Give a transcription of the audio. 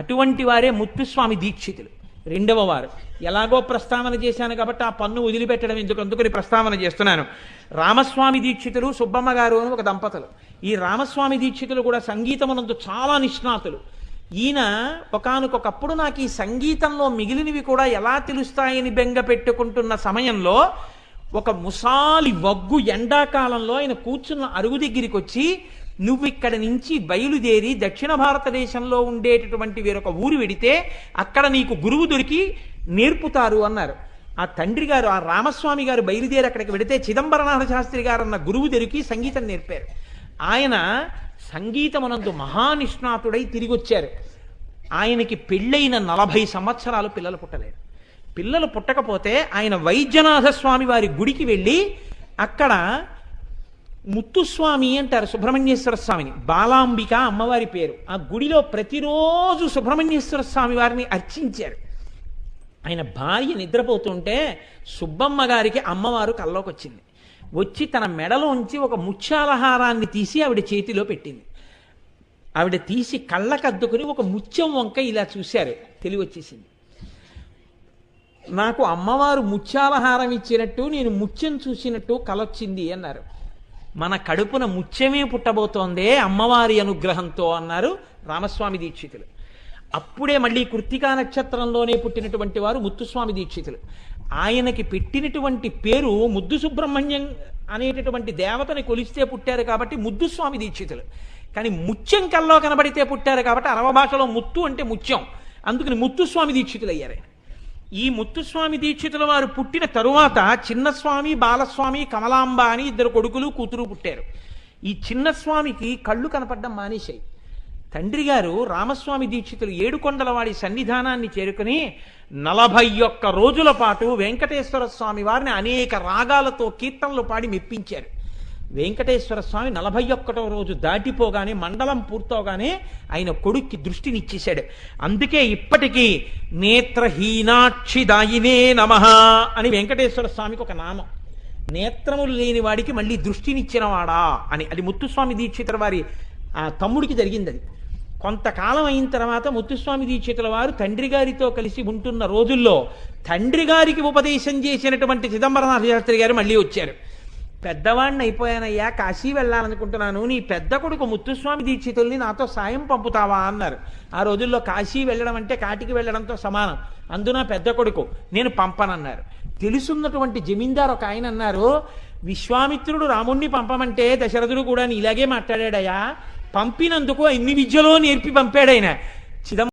అటువంటి వారే ముత్తుస్వామి దీక్షితులు. రెండవ వారు. ఎలాగో ప్రస్తావన చేశాను కాబట్టి ఆ పన్ను వదిలిపెట్టడం ఎందుకు? అందుకని ప్రస్తావన చేస్తున్నాను. రామస్వామి దీక్షితులు సుబ్బమ్మ గారు అని ఒక దంపతులు. ఈ రామస్వామి దీక్షితులు కూడా సంగీతమునందు చాలా నిష్ణాతులు. ఈయన ఒకనకొకప్పుడు నాకు ఈ సంగీతంలో మిగిలినవి కూడా ఎలా తెలుస్తాయని బెంగ పెట్టుకుంటున్న సమయంలో ఒక ముసాలి వగ్గు ఎండాకాలంలో ఆయన కూర్చున్న అరుగు దగ్గరికి వచ్చి నువ్వు ఇక్కడ నుంచి బయలుదేరి దక్షిణ భారతదేశంలో ఉండేటటువంటి వేరొక ఊరు వెడితే అక్కడ నీకు గురువు దొరికి నేర్పుతారు అన్నారు. ఆ తండ్రి గారు ఆ రామస్వామి గారు బయలుదేరి అక్కడికి వెడితే చిదంబరనాథ శాస్త్రి గారు అన్న గురువు దొరికి సంగీతం నేర్పారు. ఆయన సంగీతమునందు మహానిష్ణాతుడై తిరిగి వచ్చారు ఆయనకి పెళ్ళైన నలభై సంవత్సరాలు పిల్లలు పుట్టలేరు పిల్లలు పుట్టకపోతే ఆయన వైద్యనాథ స్వామి వారి గుడికి వెళ్ళి అక్కడ ముత్తుస్వామి అంటారు సుబ్రహ్మణ్యేశ్వర స్వామిని. బాలాంబిక అమ్మవారి పేరు. ఆ గుడిలో ప్రతిరోజు సుబ్రహ్మణ్యేశ్వర స్వామి వారిని అర్చించారు. ఆయన భార్య నిద్రపోతుంటే సుబ్బమ్మ గారికి అమ్మవారు కల్లోకి వచ్చింది వచ్చి తన మెడలోంచి ఒక ముత్యాలహారాన్ని తీసి ఆవిడ చేతిలో పెట్టింది. ఆవిడ తీసి కళ్ళకద్దుకుని ఒక ముత్యం వంక ఇలా చూశారు. తెలివి వచ్చేసింది. నాకు అమ్మవారు ముత్యాలహారం ఇచ్చినట్టు నేను ముత్యం చూసినట్టు కలొచ్చింది అన్నారు. మన కడుపున ముత్యమే పుట్టబోతోందే అమ్మవారి అనుగ్రహంతో అన్నారు రామస్వామి దీక్షితులు. అప్పుడే మళ్ళీ కృత్తికా నక్షత్రంలోనే పుట్టినటువంటి వారు ముత్తుస్వామి దీక్షితులు. ఆయనకి పెట్టినటువంటి పేరు ముద్దు సుబ్రహ్మణ్యం అనేటటువంటి దేవతని కొలిస్తే పుట్టారు కాబట్టి ముద్దుస్వామి దీక్షితులు. కానీ ముత్యం కల్లో కనబడితే పుట్టారు కాబట్టి అరవ భాషలో ముత్తు అంటే ముత్యం. అందుకని ముత్తుస్వామి దీక్షితులు అయ్యారు ఆయన. ఈ ముత్తుస్వామి దీక్షితుల వారు పుట్టిన తరువాత చిన్నస్వామి బాలస్వామి కమలాంబ అని ఇద్దరు కొడుకులు కూతురు పుట్టారు. ఈ చిన్నస్వామికి కళ్ళు కనపడడం మానేశాయి. తండ్రి గారు రామస్వామి దీక్షితులు ఏడుకొండల వాడి సన్నిధానాన్ని చేరుకుని నలభై ఒక్క రోజుల పాటు వెంకటేశ్వర స్వామి వారిని అనేక రాగాలతో కీర్తనలు పాడి మెప్పించారు. వెంకటేశ్వర స్వామి నలభై ఒక్కటో రోజు దాటిపోగానే మండలం పూర్తవగానే ఆయన కొడుక్కి దృష్టినిచ్చేశాడు. అందుకే ఇప్పటికీ నేత్రహీనాక్షి దాయినే నమ అని వెంకటేశ్వర స్వామికి ఒక నామం. నేత్రములు లేని వాడికి మళ్ళీ దృష్టినిచ్చినవాడా అని. అది ముత్తుస్వామి దీక్షితుల వారి ఆ తమ్ముడికి జరిగింది అది. కొంతకాలం అయిన తర్వాత ముత్తుస్వామి దీక్షితుల వారు తండ్రి గారితో కలిసి ఉంటున్న రోజుల్లో తండ్రి గారికి ఉపదేశం చేసినటువంటి చిదంబరనాథ శాస్త్రి గారు మళ్ళీ వచ్చారు. పెద్దవాణ్ణి అయిపోయానయ్యా కాశీ వెళ్ళాలనుకుంటున్నాను. నీ పెద్ద కొడుకు ముత్తుస్వామి దీక్షితుల్ని నాతో సాయం పంపుతావా అన్నారు. ఆ రోజుల్లో కాశీ వెళ్ళడం అంటే కాటికి వెళ్ళడంతో సమానం. అందున పెద్ద కొడుకు నేను పంపనన్నారు. తెలుసున్నటువంటి జమీందారు ఒక ఆయన అన్నారు విశ్వామిత్రుడు రాముణ్ణి పంపమంటే దశరథుడు కూడా ఇలాగే మాట్లాడాడయ్యా. పంపినందుకు ఎన్ని విద్యలో నేర్పి పంపాడైనా. ఆయన చిదంబరం